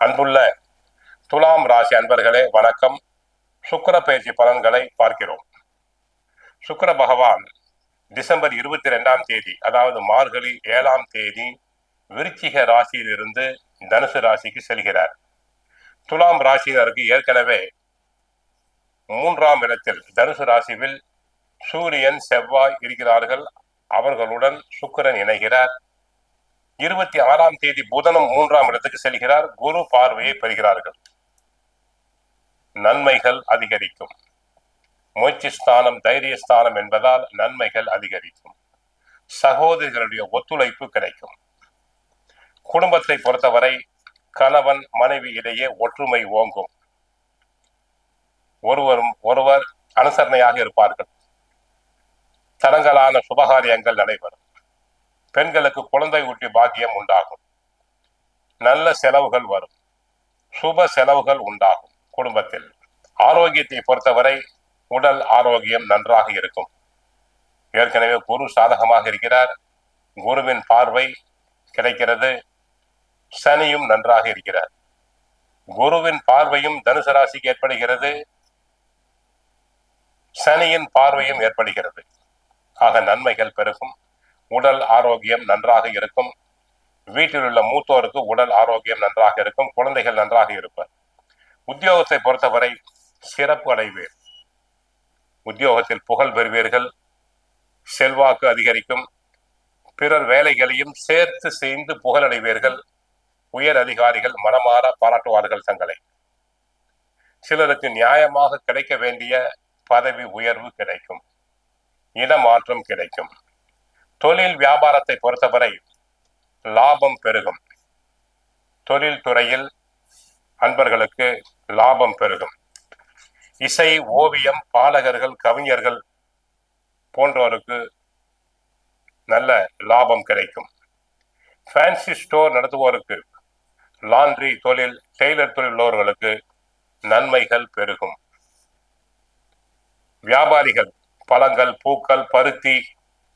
அன்புள்ள துலாம் ராசி அன்பர்களே வணக்கம். சுக்கிர பயிற்சி பலன்களை பார்க்கிறோம். சுக்கிர பகவான் டிசம்பர் இருபத்தி ரெண்டாம் தேதி அதாவது மார்கழி ஏழாம் தேதி விருச்சிக ராசியிலிருந்து தனுசு ராசிக்கு செல்கிறார். துலாம் ராசியினருக்கு ஏற்கனவே மூன்றாம் இடத்தில் தனுசு ராசியில் சூரியன் செவ்வாய் இருக்கிறார்கள். அவர்களுடன் சுக்கிரன் இணைகிறார். இருபத்தி ஆறாம் தேதி புதனம் மூன்றாம் இடத்துக்கு செல்கிறார். குரு பார்வையை பெறுகிறார்கள். நன்மைகள் அதிகரிக்கும். முயற்சி ஸ்தானம் தைரிய ஸ்தானம் என்பதால் நன்மைகள் அதிகரிக்கும். சகோதரிகளுடைய ஒத்துழைப்பு கிடைக்கும். குடும்பத்தை பொறுத்தவரை கணவன் மனைவி இடையே ஒற்றுமை ஓங்கும். ஒருவரும் ஒருவர் அனுசரணையாக இருப்பார்கள். தடங்கலான சுபகாரியங்கள் நடைபெறும். பெண்களுக்கு குழந்தை ஊட்டி பாக்கியம் உண்டாகும். நல்ல செலவுகள் வரும். சுப செலவுகள் உண்டாகும் குடும்பத்தில். ஆரோக்கியத்தை பொறுத்தவரை உடல் ஆரோக்கியம் நன்றாக இருக்கும். ஏற்கனவே குரு சாதகமாக இருக்கிறார். குருவின் பார்வை கிடைக்கிறது. சனியும் நன்றாக இருக்கிறார். குருவின் பார்வையும் தனுசு ராசிக்கு ஏற்படுகிறது. சனியின் பார்வையும் ஏற்படுகிறது. ஆக நன்மைகள் பெருகும். உடல் ஆரோக்கியம் நன்றாக இருக்கும். வீட்டில் உள்ள மூத்தோருக்கு உடல் ஆரோக்கியம் நன்றாக இருக்கும். குழந்தைகள் நன்றாக இருப்பர். உத்தியோகத்தை பொறுத்தவரை சிறப்பு அடைவீர் உத்தியோகத்தில் புகழ் பெறுவீர்கள். செல்வாக்கு அதிகரிக்கும். பிறர் வேலைகளையும் சேர்த்து செய்து புகழடைவீர்கள் உயர் அதிகாரிகள் மனமாற பாராட்டுவார்கள் தங்களை. சிலருக்கு நியாயமாக கிடைக்க வேண்டிய பதவி உயர்வு கிடைக்கும். இடமாற்றம் கிடைக்கும். தொழில் வியாபாரத்தை பொறுத்தவரை லாபம் பெருகும். தொழில் துறையில் அன்பர்களுக்கு லாபம் பெருகும். இசை ஓவியம் பாலகர்கள் கவிஞர்கள் போன்றோருக்கு நல்ல லாபம் கிடைக்கும். ஃபேன்சி ஸ்டோர் நடத்துவோருக்கு லாண்ட்ரி தொழில் டெய்லர் தொழில் உள்ளவர்களுக்கு நன்மைகள் பெருகும். வியாபாரிகள் பழங்கள் பூக்கள் பருத்தி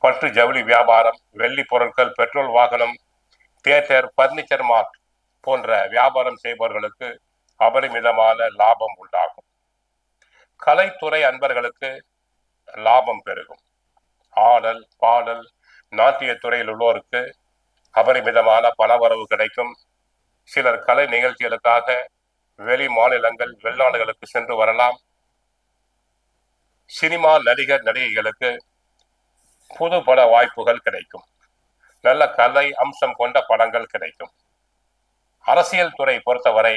பட்டு ஜவுளி வியாபாரம் வெள்ளி பொருட்கள் பெட்ரோல் வாகனம் தியேட்டர் பர்னிச்சர் மார்ட் போன்ற வியாபாரம் செய்பவர்களுக்கு அபரிமிதமான லாபம் உண்டாகும். கலைத்துறை அன்பர்களுக்கு லாபம் பெருகும். ஆடல் பாடல் நாட்டியத்துறையில் உள்ளோருக்கு அபரிமிதமான பணவரவு கிடைக்கும். சிலர் கலை நிகழ்ச்சிகளுக்காக வெளி மாநிலங்கள் வெளிநாடுகளுக்கு சென்று வரலாம். சினிமா நடிகர் நடிகைகளுக்கு புது பட வாய்ப்புகள் கிடைக்கும். நல்ல கலை அம்சம் கொண்ட படங்கள் கிடைக்கும். அரசியல் துறை பொறுத்தவரை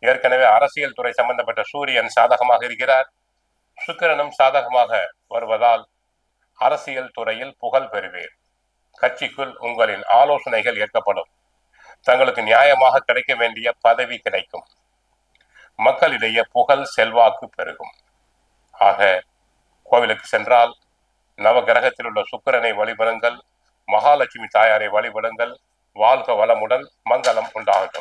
ஏற்கனவே அரசியல் துறை சம்பந்தப்பட்ட சூரியன் சாதகமாக இருக்கிறார். சுக்கிரனும் சாதகமாக வருவதால் அரசியல் துறையில் புகழ் பெறுவீர். கட்சிக்குள் உங்களின் ஆலோசனைகள் ஏற்கப்படும். தங்களுக்கு நியாயமாக கிடைக்க வேண்டிய பதவி கிடைக்கும். மக்களிடையே புகழ் செல்வாக்கு பெருகும். ஆக கோவிலுக்கு சென்றால் நவ கிரகத்தில் உள்ள சுக்கரனை வழிபடுங்கள் மகாலட்சுமி தாயாரை வழிபடுங்கள் வாழ்க வளமுடன் மங்களம் உண்டாகட்டும்.